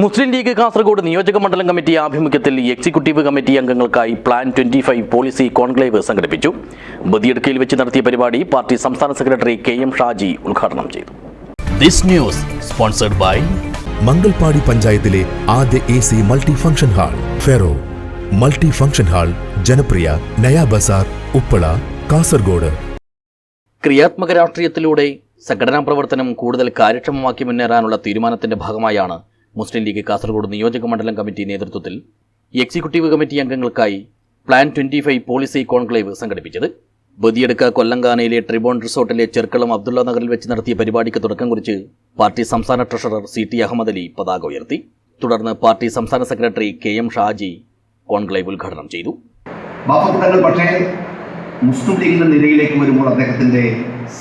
മുസ്ലിം league Kasaragod നിയോജക മണ്ഡലം committee ആഭിമുഖ്യത്തിൽ executive committee അംഗങ്ങൾക്കായി plan twenty five policy conclave സംഘടിപ്പിച്ചു. ബദിയടുക്കയിൽ വെച്ച് നടത്തിയ പരിപാടി പാർട്ടി സംസ്ഥാന സെക്രട്ടറി കെ എം ഷാജി ഉദ്ഘാടനം ചെയ്തു. This news sponsored by Mangalpady പഞ്ചായത്തിലെ ആദ്യ A C multi function hall ferro. Multi function hall ജനപ്രിയ നയാ ബസാർ ഉപ്പള കാസർഗോഡ്. ക്രിയാത്മക രാഷ്ട്രീയത്തിലൂടെ സംഘടനാ പ്രവർത്തനം കൂടുതൽ കാര്യക്ഷമമാക്കി മുന്നേറാനുള്ള തീരുമാനത്തിന്റെ ഭാഗമായാണ് മുസ്ലിം ലീഗ് കാസർഗോഡ് നിയോജക മണ്ഡലം കമ്മിറ്റി നേതൃത്വത്തിൽ executive committee അംഗങ്ങൾക്കായി plan twenty five policy conclave സംഘടിപ്പിച്ചത്. ബദിയടുക്ക കൊല്ലങ്കാനയിലെ ട്രിബോൺ റിസോർട്ടിലെ ചെർക്കളം അബ്ദുള്ള നഗറിൽ വെച്ച് നടത്തിയ പരിപാടിക്ക് തുടക്കം കുറിച്ച് പാർട്ടി സംസ്ഥാന treasurer C T Ahmed Ali പതാക ഉയർത്തി. തുടർന്ന് പാർട്ടി സംസ്ഥാന secretary K M Shaji conclave ഉദ്ഘാടനം ചെയ്തു. പക്ഷേ മുസ്ലിം ലീഗിന്റെ നിരയിലേക്ക് വരുമ്പോൾ അദ്ദേഹത്തിന്റെ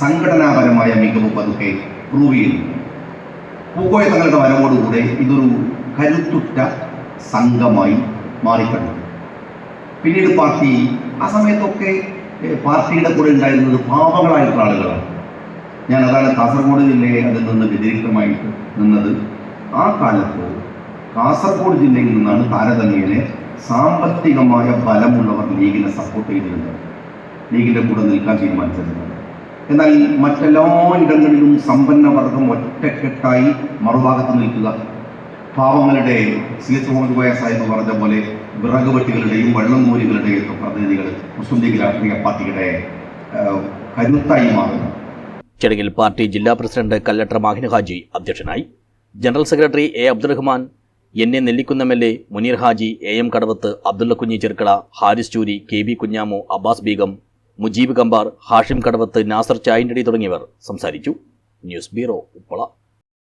സംഘടനാപരമായ മികവ് പതുക്കെ പ്രൂവ് ചെയ്യുന്നു. പൂക്കോയ തങ്ങളുടെ വരവോടുകൂടെ ഇതൊരു കരുത്തുറ്റ സംഘമായി മാറിക്കണ്ടു പിന്നീട് പാർട്ടി ആ സമയത്തൊക്കെ പാർട്ടിയുടെ കൂടെ ഉണ്ടായിരുന്നത് പാവങ്ങളായിട്ടുള്ള ആളുകളാണ് ഞാൻ അതാണ് കാസർഗോഡ് ജില്ലയെ അതിൽ നിന്ന് വ്യതിരിക്തമായിട്ട് നിന്നത്. ആ കാലത്ത് കാസർഗോഡ് ജില്ലയിൽ നിന്നാണ് താരതമ്യേനെ സാമ്പത്തികമായ ബലമുള്ളവർ ലീഗിനെ സപ്പോർട്ട് ചെയ്തിരുന്നത്. ലീഗിന്റെ കൂടെ നിൽക്കാൻ തീരുമാനിച്ചിരുന്നത് എന്നാൽ മറ്റെല്ലാ ഇടങ്ങളിലും സമ്പന്ന വർഗം ഒറ്റക്കെട്ടായി മറുഭാഗത്ത് നിൽക്കുക. പാവങ്ങളുടെ സി എച്ച് മുഹമ്മദ് കോയ സാഹിബ് പറഞ്ഞ പോലെ വിറക് വെട്ടികളുടെയും വെള്ളം മൂലികളുടെയും ഒക്കെ പ്രതിനിധികൾ മുസ്ലിം ലീഗ് രാഷ്ട്രീയ പാർട്ടിയുടെ കരുത്തായി മാറുന്നു. ചടങ്ങിൽ പാർട്ടി ജില്ലാ പ്രസിഡന്റ് കല്ലട്ര മാഹിൻ ഹാജി അധ്യക്ഷനായി. General secretary A Abdurahman N A Nellikunna L A Muneer Haji A M Kadavath Abdulla Kunhi Cherukala Haris Choori K B Kunhamu Abbas Beegum Mujeeb Kambar Hashim Kadavath Nasar Chayindadi തുടങ്ങിയവർ സംസാരിച്ചു. News bureau Uppala.